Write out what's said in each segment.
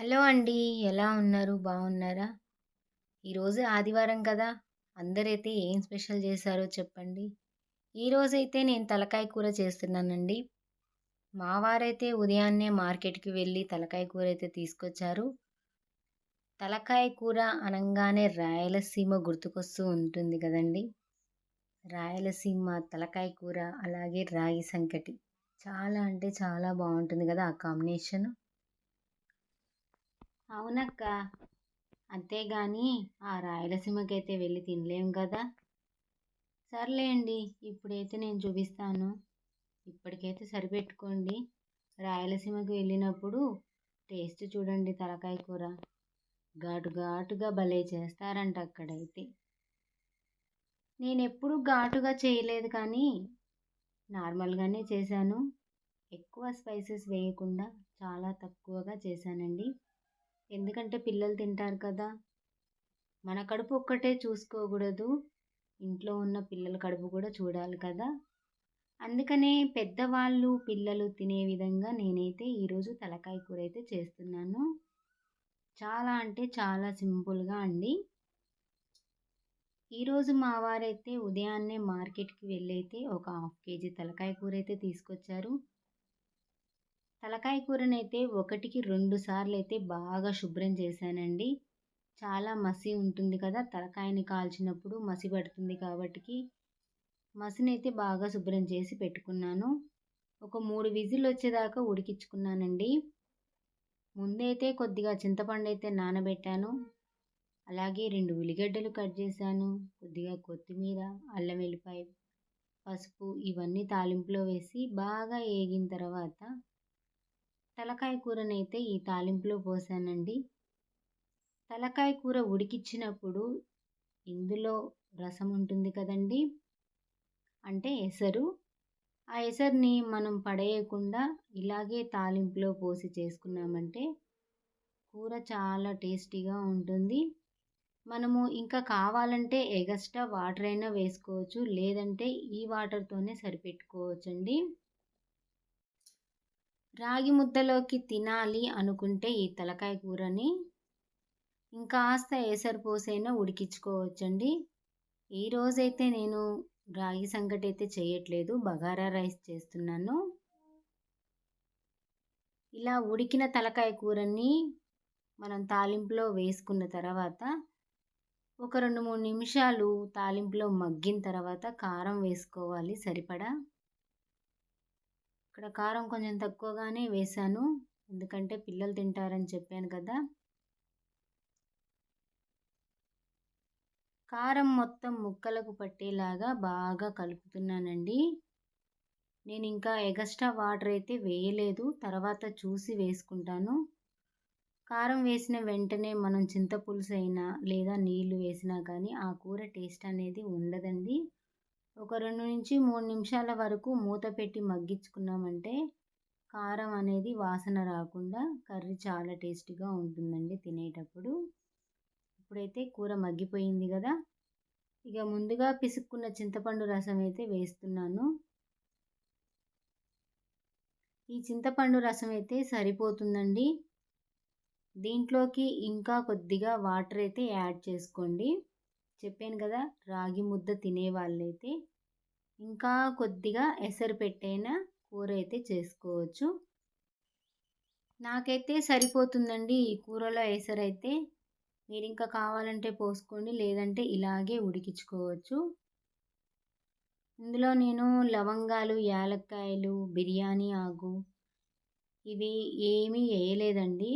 Hello అండి. ఎలా ఉన్నారు? బాగున్నారా? ఈరోజు ఆదివారం కదా! అందరైతే ఏం స్పెషల్ చేశారో చెప్పండి? ఈరోజైతే నేను తలకాయ కూర చేస్తున్నానండి. మా వారైతే ఉదయాన్నే మార్కెట్‌కి వెళ్ళి తలకాయ కూర అయితే తీసుకొచ్చారు. తలకాయ కూర అనగానే రాయలసీమ గుర్తుకొస్తూ ఉంటుంది కదండి రాయలసీమ తలకాయ కూర, అలాగే రాగి సంకటి. చాలా అంటే చాలా బాగుంటుంది కదా! ఆ కాంబినేషన్. అవునక్క. అంతేగాని ఆ రాయలసీమకైతే వెళ్ళి తినలేం కదా! సర్లేండి. ఇప్పుడైతే నేను చూపిస్తాను. ఇప్పటికైతే సరిపెట్టుకోండి. రాయలసీమకి వెళ్ళినప్పుడు టేస్ట్ చూడండి తలకాయ కూర. ఘాటు ఘాటుగా భలే చేస్తారంట అక్కడైతే. నేనెప్పుడు ఘాటుగా చేయలేదు కానీ నార్మల్‌గానే చేశాను. ఎక్కువ స్పైసెస్ వేయకుండా చాలా తక్కువగా చేశానండి. ఎందుకంటే పిల్లలు తింటారు కదా! మన కడుపు ఒక్కటే చూసుకోకూడదు. ఇంట్లో ఉన్న పిల్లల కడుపు కూడా చూడాలి కదా! అందుకనే పెద్దవాళ్ళు, పిల్లలు తినే విధంగా నేనైతే ఈరోజు తలకాయ కూర అయితే చేస్తున్నాను. చాలా అంటే చాలా సింపుల్‌గా అండి. ఈరోజు మా వారైతే ఉదయాన్నే మార్కెట్‌కి వెళ్ళైతే ఒక హాఫ్ కేజీ తలకాయ కూర అయితే తీసుకొచ్చారు. తలకాయ కూరనైతే ఒకటికి రెండుసార్లు అయితే బాగా శుభ్రం చేశానండి. చాలా మసి ఉంటుంది కదా! తలకాయని కాల్చినప్పుడు మసి పడుతుంది కాబట్టి మసినైతే బాగా శుభ్రం చేసి పెట్టుకున్నాను. ఒక మూడు 3 విజిల్లొచ్చేదాకా ఉడికించుకున్నానండి. ముందైతే కొద్దిగా చింతపండు అయితే నానబెట్టాను. అలాగే రెండు ఉల్లిగడ్డలు కట్ చేశాను. కొద్దిగా కొత్తిమీర, అల్లం వెల్లిపాయ, పసుపు ఇవన్నీ తాలింపులో వేసి బాగా ఏగిన తర్వాత తలకాయ కూరనైతే ఈ తాలింపులో పోసానండి. తలకాయ కూర ఉడికించినప్పుడు ఇందులో రసం ఉంటుంది కదండీ! అంటే ఎసరు. ఆ ఎసరుని మనం పడేయకుండా ఇలాగే తాలింపులో పోసి చేసుకున్నామంటే కూర చాలా టేస్టీగా ఉంటుంది. మనము ఇంకా కావాలంటే ఎగస్ట్రా వాటర్ అయినా వేసుకోవచ్చు. లేదంటే ఈ వాటర్‌తోనే సరిపెట్టుకోవచ్చండి. రాగి ముద్దలోకి తినాలి అనుకుంటే ఈ తలకాయ కూరని ఇంకాస్త ఎసరు పోసైనా ఉడికించుకోవచ్చండి. ఈరోజైతే నేను రాగి సంగటి అయితే చేయట్లేదు. బగారా రైస్ చేస్తున్నాను. ఇలా ఉడికిన తలకాయ కూరని మనం తాలింపులో వేసుకున్న తర్వాత ఒక 2, 3 నిమిషాలు తాలింపులో మగ్గిన తర్వాత కారం వేసుకోవాలి సరిపడా. ఇక్కడ కారం కొంచెం తక్కువగానే వేశాను. ఎందుకంటే పిల్లలు తింటారని చెప్పాను కదా! కారం మొత్తం ముక్కలకు పట్టేలాగా బాగా కలుపుతున్నానండి. నేను ఇంకా ఎగస్ట్రా వాటర్ అయితే వేయలేదు. తర్వాత చూసి వేసుకుంటాను. కారం వేసిన వెంటనే మనం చింతపులుసు అయినా లేదా నీళ్ళు వేసినా కానీ ఆ కూర టేస్ట్ అనేది ఉండదండి. ఒక 2-3 నిమిషాల వరకు మూత పెట్టి మగ్గించుకున్నామంటే కారం అనేది వాసన రాకుండా కర్రీ చాలా టేస్టీగా ఉంటుందండి తినేటప్పుడు. ఇప్పుడైతే కూర మగ్గిపోయింది కదా! ఇక ముందుగా పిసుక్కున్న చింతపండు రసం అయితే వేస్తున్నాను. ఈ చింతపండు రసం అయితే సరిపోతుందండి. దీంట్లోకి ఇంకా కొద్దిగా వాటర్ అయితే యాడ్ చేసుకోండి. చెప్పాను కదా! రాగి ముద్ద తినేవాళ్ళైతే ఇంకా కొద్దిగా ఎసరు పెట్టైనా కూర అయితే చేసుకోవచ్చు. నాకైతే సరిపోతుందండి ఈ కూరలో ఎసరైతే. మీరు ఇంకా కావాలంటే పోసుకోండి. లేదంటే ఇలాగే ఉడికించుకోవచ్చు. ఇందులో నేను లవంగాలు, యాలక్కాయలు, బిర్యానీ ఆకు ఇవి ఏమీ వేయలేదండి.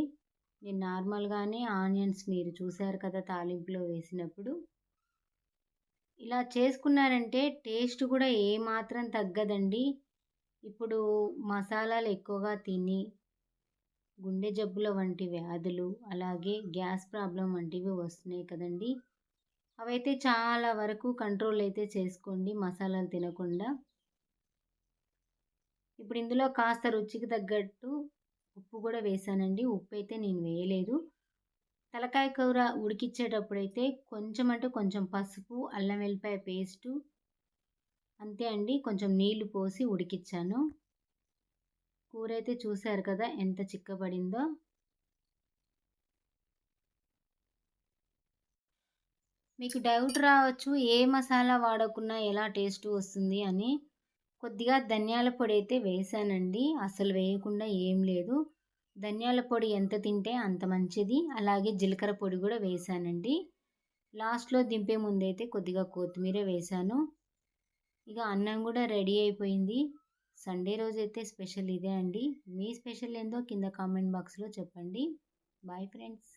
నేను నార్మల్‌గానే ఆనియన్స్ మీరు చూశారు కదా! తాలింపులో వేసినప్పుడు. ఇలా చేసుకున్నారంటే టేస్ట్ కూడా ఏమాత్రం తగ్గదండి. ఇప్పుడు మసాలాలు ఎక్కువగా తిని గుండె జబ్బుల వంటి వ్యాధులు, అలాగే గ్యాస్ ప్రాబ్లం వంటివి వస్తున్నాయి కదండీ! అవైతే చాలా వరకు కంట్రోల్ అయితే చేసుకోండి మసాలాలు తినకుండా. ఇప్పుడు ఇందులో కాస్త రుచికి తగ్గట్టు ఉప్పు కూడా వేశానండి. అయితే నేను వేయలేదు. తలకాయ కూర ఉడికిచ్చేటప్పుడైతే కొంచెం అంటే కొంచెం పసుపు అల్లం వెల్లిపాయ పేస్టు అంతే అండి. కొంచెం నీళ్ళు పోసి ఉడికిచ్చాను. కూర అయితే చూశారు కదా ఎంత చిక్కబడిందో. మీకు డౌట్ రావచ్చు ఏ మసాలా వాడకున్నా ఎలా టేస్ట్ వస్తుంది అని. కొద్దిగా ధనియాల పొడి అయితే వేసానండి. అసలు వేయకుండా ఏం లేదు. ధనియాల పొడి ఎంత తింటే అంత మంచిది. అలాగే జీలకర్ర పొడి కూడా వేసానండి. లాస్ట్లో దింపే ముందైతే కొద్దిగా కొత్తిమీర వేసాను. ఇక అన్నం కూడా రెడీ అయిపోయింది. సండే రోజు అయితే స్పెషల్ ఇదే అండి. మీ స్పెషల్ ఏందో కింద కామెంట్ బాక్స్లో చెప్పండి. Bye friends.